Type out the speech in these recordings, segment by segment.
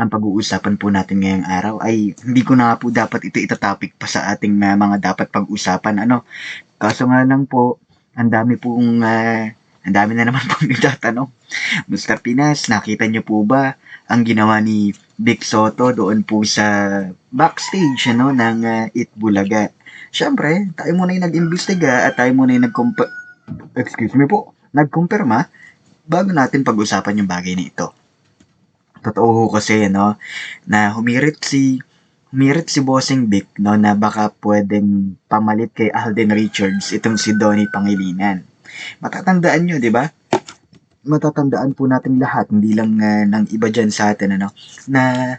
ang pag-uusapan po natin ngayong araw ay hindi ko na po dapat ito itatopic pa sa ating uh, mga dapat pag-usapan. Ano? Kaso nga lang po, ang dami pong, uh, ang dami na naman pong nagtatanong. Mr. Pinas, nakita niyo po ba ang ginawa ni Vic Soto doon po sa backstage ano, ng uh, Itbulaga? Siyempre, tayo muna yung nag-imbestiga at tayo muna yung nag excuse me po, nagkumpirma bago natin pag-usapan yung bagay na ito totoo kasi no na humirit si humirit si Bossing Vic no na baka pwedeng pamalit kay Alden Richards itong si Donnie Pangilinan. Matatandaan nyo, di ba? Matatandaan po natin lahat, hindi lang uh, ng iba dyan sa atin, ano, na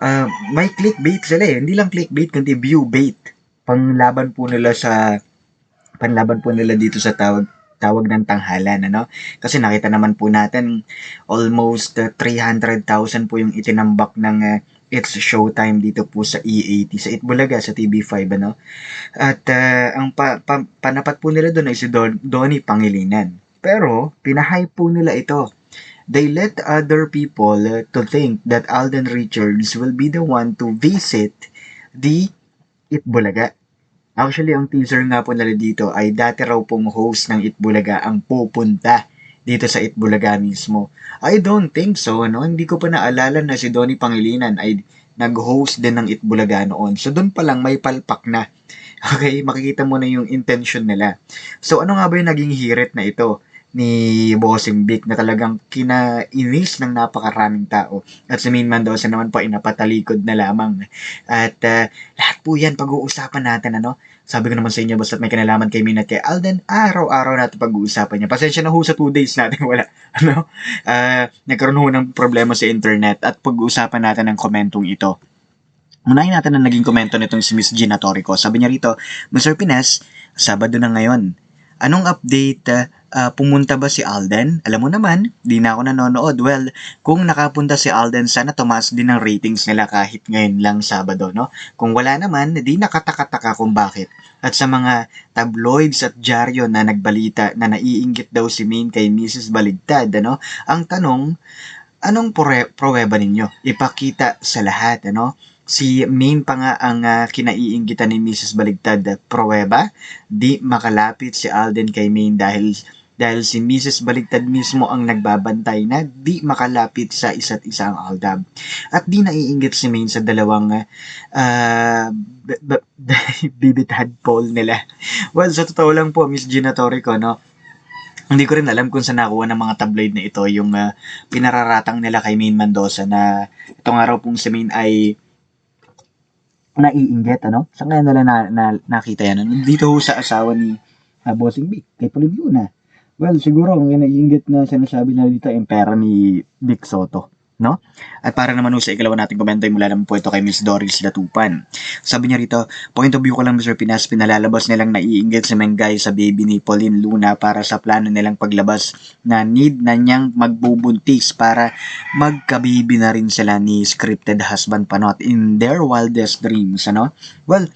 uh, may clickbait sila eh. Hindi lang clickbait, kundi view bait. Panglaban po nila sa panlaban po nila dito sa tawag tawag ng tanghalan, ano? Kasi nakita naman po natin almost uh, 300,000 po yung itinambak ng uh, It's Showtime dito po sa E80, sa Itbulaga, sa TV5, ano? At uh, ang pa, pa, panapat po nila doon ay si Don, Donnie Pangilinan. Pero, pinahype po nila ito. They let other people to think that Alden Richards will be the one to visit the Itbulaga. Actually, ang teaser nga po nila dito ay dati raw pong host ng Itbulaga ang pupunta dito sa Itbulaga mismo. I don't think so, no? Hindi ko pa naalala na si Donnie Pangilinan ay nag-host din ng Itbulaga noon. So, doon pa lang may palpak na. Okay, makikita mo na yung intention nila. So, ano nga ba yung naging hirit na ito? Ni Bossing Vic na talagang kinainis ng napakaraming tao. At si Main Mendoza naman po ay napatalikod na lamang. At uh, lahat po yan pag-uusapan natin, ano? Sabi ko naman sa inyo, basta may kinalaman kay Min at kay Alden, araw-araw natin pag-uusapan niya. Pasensya na ho sa 2 days natin wala. Ano? Uh, nagkaroon ho ng problema sa internet at pag-uusapan natin ang komentong ito. Unahin natin ang naging komento nitong si Miss Gina Torico. Sabi niya rito, Mr. Pines, Sabado na ngayon. Anong update uh, uh, pumunta ba si Alden? Alam mo naman, di na ako nanonood. Well, kung nakapunta si Alden, sana tumaas din ang ratings nila kahit ngayon lang Sabado, no? Kung wala naman, di nakataka-taka kung bakit. At sa mga tabloids at dyaryo na nagbalita na naiinggit daw si Maine kay Mrs. Baligtad, ano? Ang tanong, anong pruweba ninyo? Ipakita sa lahat, ano? Si Maine pa nga ang uh, kinaiinggitan ni Mrs. Baligtad pruweba. Di makalapit si Alden kay Maine dahil dahil si Mrs. Baligtad mismo ang nagbabantay na di makalapit sa isa't isa ang Aldab. At di naiinggit si Maine sa dalawang uh, bibit tadpole nila. Well, sa totoo lang po, Miss Gina Torrico, no? Hindi ko rin alam kung saan nakuha ng mga tabloid na ito yung uh, pinararatang nila kay Maine Mendoza na itong araw pong si Maine ay naiinggit, ano? Sa kaya nila na, na, nakita yan? Dito sa asawa ni uh, Bossing Vic, kay Polibiuna. Well, siguro ang naiinggit na sinasabi na dito ang pera ni Vic Soto. No? At para naman sa ikalawa nating komento mula naman po ito kay Miss Doris Latupan. Sabi niya rito, point of view ko lang Mr. Pinas, pinalalabas nilang naiinggit sa Mengay sa baby ni Pauline Luna para sa plano nilang paglabas na need na niyang magbubuntis para magkabibi na rin sila ni scripted husband panot in their wildest dreams. Ano? Well,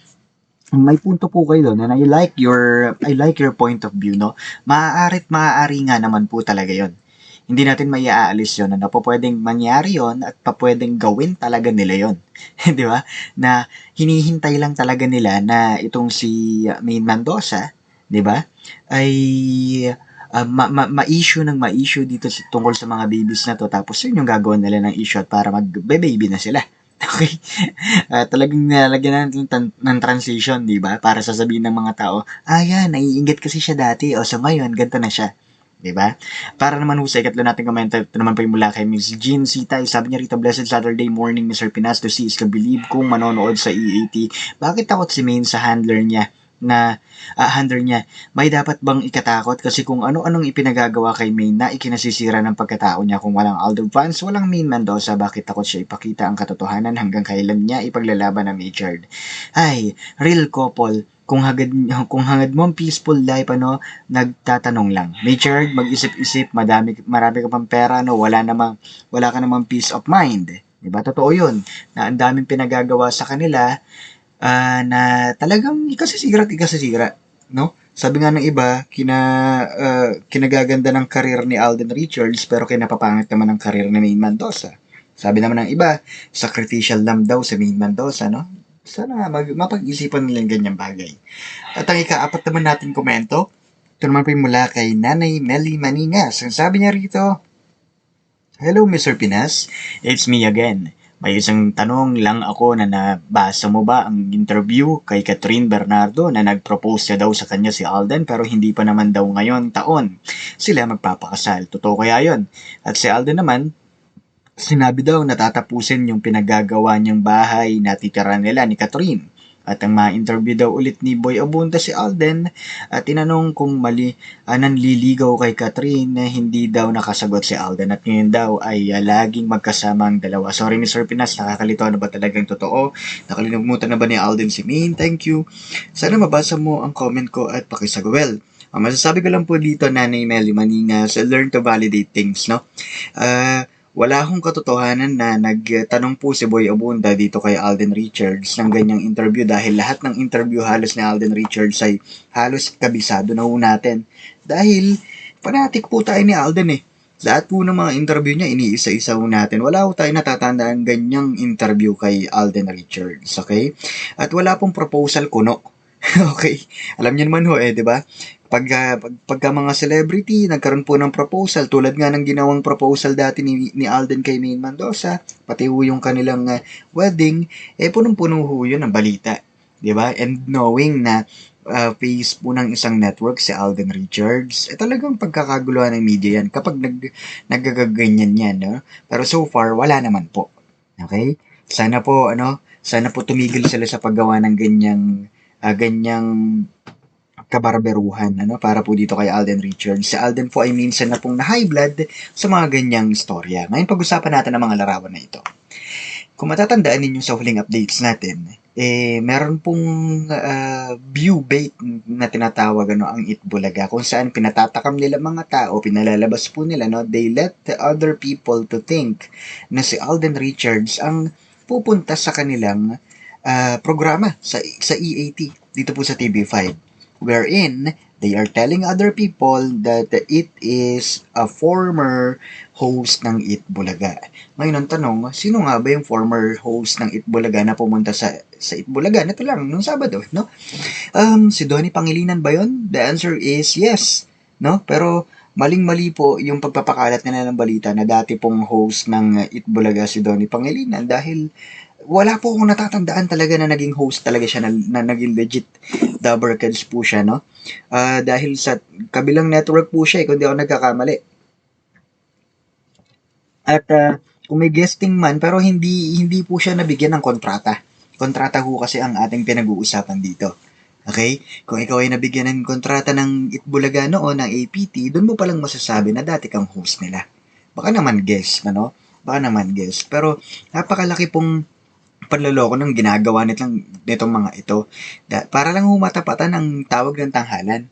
may punto po kayo doon and I like your I like your point of view no maaari't maaari nga naman po talaga yon hindi natin may aalis yun. Ano, pa pwedeng mangyari yon at pwedeng gawin talaga nila yon Di ba? Na hinihintay lang talaga nila na itong si Main Mendoza, di ba? Ay uh, ma- ma- ma-issue ng ma-issue dito sa, tungkol sa mga babies na to. Tapos yun yung gagawin nila ng issue at para mag-baby na sila. Okay? Uh, talagang nalagyan natin tan- ng transition, di ba? Para sasabihin ng mga tao, ah yan, naiingit kasi siya dati. O so ngayon, ganito na siya. Di ba? Para naman husay, katlo natin komento, ito naman po yung mula kay Miss Jean Sita. Sabi niya rito, Blessed Saturday morning, Mr. Pinas, to see is to believe kung manonood sa EAT. Bakit takot si Main sa handler niya na ah, handler niya. May dapat bang ikatakot? Kasi kung ano-anong ipinagagawa kay Main na ikinasisira ng pagkatao niya kung walang Aldo fans, walang Main Mendoza, bakit takot siya ipakita ang katotohanan hanggang kailan niya ipaglalaban ang Richard? Ay, real couple, kung hagad kung hangad mo ang peaceful life ano nagtatanong lang Richard mag-isip-isip madami marami ka pang pera no wala namang wala ka namang peace of mind di ba totoo yun na ang daming pinagagawa sa kanila ah, na talagang ikasisira at ikasisira no sabi nga ng iba kina ah, kinagaganda ng karir ni Alden Richards pero kinapapangit naman ang karir ni Maine Mendoza sabi naman ng iba sacrificial lamb daw sa Maine Mendoza no sana mag, mapag-isipan nila yung ganyang bagay. At ang ikaapat naman natin komento, ito naman po mula kay Nanay Melly Maningas. Ang sabi niya rito, Hello Mr. Pinas, it's me again. May isang tanong lang ako na nabasa mo ba ang interview kay Catherine Bernardo na nag-propose siya daw sa kanya si Alden pero hindi pa naman daw ngayon taon. Sila magpapakasal. Totoo kaya yon? At si Alden naman, Sinabi daw natatapusin yung pinagagawa niyang bahay na titira nila ni Catherine. At ang ma-interview daw ulit ni Boy Abunda si Alden at tinanong kung mali uh, nanliligaw kay Catherine na hindi daw nakasagot si Alden at ngayon daw ay uh, laging magkasama ang dalawa. Sorry Mr. Pinas, nakakalito na ba talagang totoo? Nakalimutan na ba ni Alden si Maine? Thank you. Sana mabasa mo ang comment ko at pakisagawel. Ang masasabi ko lang po dito, Nanay Melly Maningas, learn to validate things, no? Uh, wala akong katotohanan na nagtanong po si Boy Abunda dito kay Alden Richards ng ganyang interview dahil lahat ng interview halos ni Alden Richards ay halos kabisado na ho natin. Dahil fanatic po tayo ni Alden eh. Lahat po ng mga interview niya, iniisa-isa ho natin. Wala ho tayo natatandaan ganyang interview kay Alden Richards, okay? At wala pong proposal kuno. okay? Alam niyo naman ho eh, di ba? Pag, pag pagka mga celebrity, nagkaroon po ng proposal, tulad nga ng ginawang proposal dati ni, ni Alden kay Maine Mendoza, pati ho yung kanilang uh, wedding, eh punong-puno ho yun ng balita. Ba? And knowing na uh, face po ng isang network, si Alden Richards, eh talagang pagkakaguluhan ng media yan kapag nag, nagagaganyan yan. No? Pero so far, wala naman po. Okay? Sana po, ano, sana po tumigil sila sa paggawa ng ganyang, uh, ganyang kabarberuhan ano para po dito kay Alden Richards. Si Alden po ay minsan na pong na high blood sa mga ganyang istorya. Ngayon pag-usapan natin ang mga larawan na ito. Kung matatandaan ninyo sa huling updates natin, eh meron pong uh, view bait na tinatawag ano ang Itbulaga kung saan pinatatakam nila mga tao, pinalalabas po nila no, they let the other people to think na si Alden Richards ang pupunta sa kanilang uh, programa sa sa EAT dito po sa TV5 wherein they are telling other people that it is a former host ng It Bulaga. Ngayon ang tanong, sino nga ba yung former host ng It Bulaga na pumunta sa sa It Bulaga? Ito lang, nung Sabado, no? Um, si Donnie Pangilinan ba yon? The answer is yes, no? Pero maling-mali po yung pagpapakalat nila ng balita na dati pong host ng It Bulaga si Donnie Pangilinan dahil wala po akong natatandaan talaga na naging host talaga siya na, na naging legit Dabbercats po siya, no? Uh, dahil sa kabilang network po siya, eh, kung di ako nagkakamali. At uh, kung may guesting man, pero hindi hindi po siya nabigyan ng kontrata. Kontrata ho kasi ang ating pinag-uusapan dito. Okay? Kung ikaw ay nabigyan ng kontrata ng Itbulaga noon, ng APT, doon mo palang masasabi na dati kang host nila. Baka naman guest, ano? Baka naman guest. Pero napakalaki pong panloloko ng ginagawa nitong, nitong mga ito. Da, para lang humatapatan ng tawag ng tanghalan.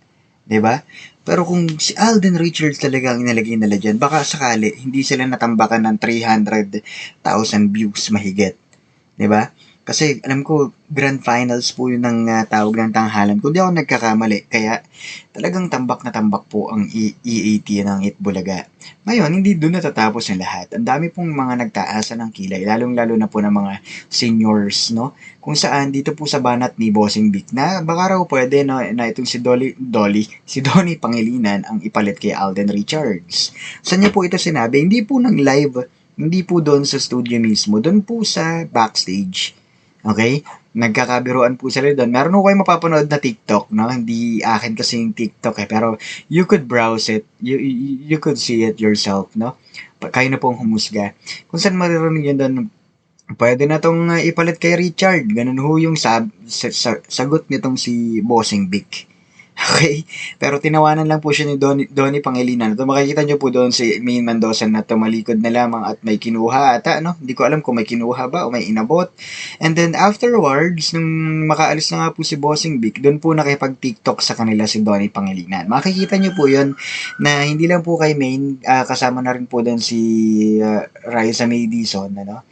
'di ba? Pero kung si Alden Richards talaga ang inalagay nila dyan, baka sakali hindi sila natambakan ng 300,000 views mahigit. ba? Kasi alam ko, grand finals po yun ng uh, tawag ng tanghalan. Kung di ako nagkakamali, kaya talagang tambak na tambak po ang E- EAT ng Itbulaga. Ngayon, hindi doon natatapos ang lahat. Ang dami pong mga nagtaasa ng kilay, lalong-lalo na po ng mga seniors, no? Kung saan dito po sa banat ni Bossing Vic na baka raw pwede no, na itong si Dolly, Dolly, si Donnie Pangilinan ang ipalit kay Alden Richards. Sa niya po ito sinabi, hindi po ng live, hindi po doon sa studio mismo, doon po sa backstage Okay? Nagkakabiruan po sila doon. Meron ko kayo mapapanood na TikTok, no? Hindi akin kasi yung TikTok eh. Pero you could browse it. You, you, you could see it yourself, no? Kayo na pong humusga. Kung saan maririnig yun doon, Pwede na tong uh, ipalit kay Richard. Ganun ho yung sab- sa- sa- sagot nitong si Bossing Vic. Okay? Pero tinawanan lang po siya ni Donnie, Donnie Pangilinan. Ito makikita nyo po doon si Main Mendoza na tumalikod na lamang at may kinuha ata, no? Hindi ko alam kung may kinuha ba o may inabot. And then afterwards, nung makaalis na nga po si Bossing Vic, doon po nakipag-TikTok sa kanila si Donnie Pangilinan. Makikita nyo po yun na hindi lang po kay Main, ah, kasama na rin po doon si uh, Raisa May Dizon, ano?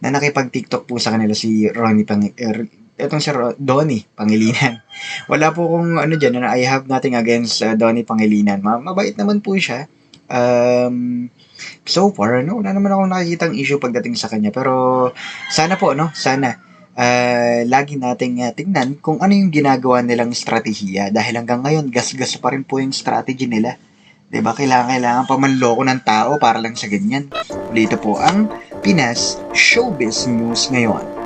na nakipag-TikTok po sa kanila si Ronnie Pang... Er, etong si Donnie Pangilinan. Wala po kung ano dyan, na I have nothing against uh, Donnie Pangilinan. Ma- mabait naman po siya. Um, so far, ano, wala naman akong nakikitang issue pagdating sa kanya. Pero sana po, no? Sana uh, lagi nating uh, tingnan kung ano yung ginagawa nilang strategiya. Dahil hanggang ngayon, gas-gas pa rin po yung strategy nila. 'Di ba Kailangan, kailangan pa manloko ng tao para lang sa ganyan. Dito po ang Pinas Showbiz News ngayon.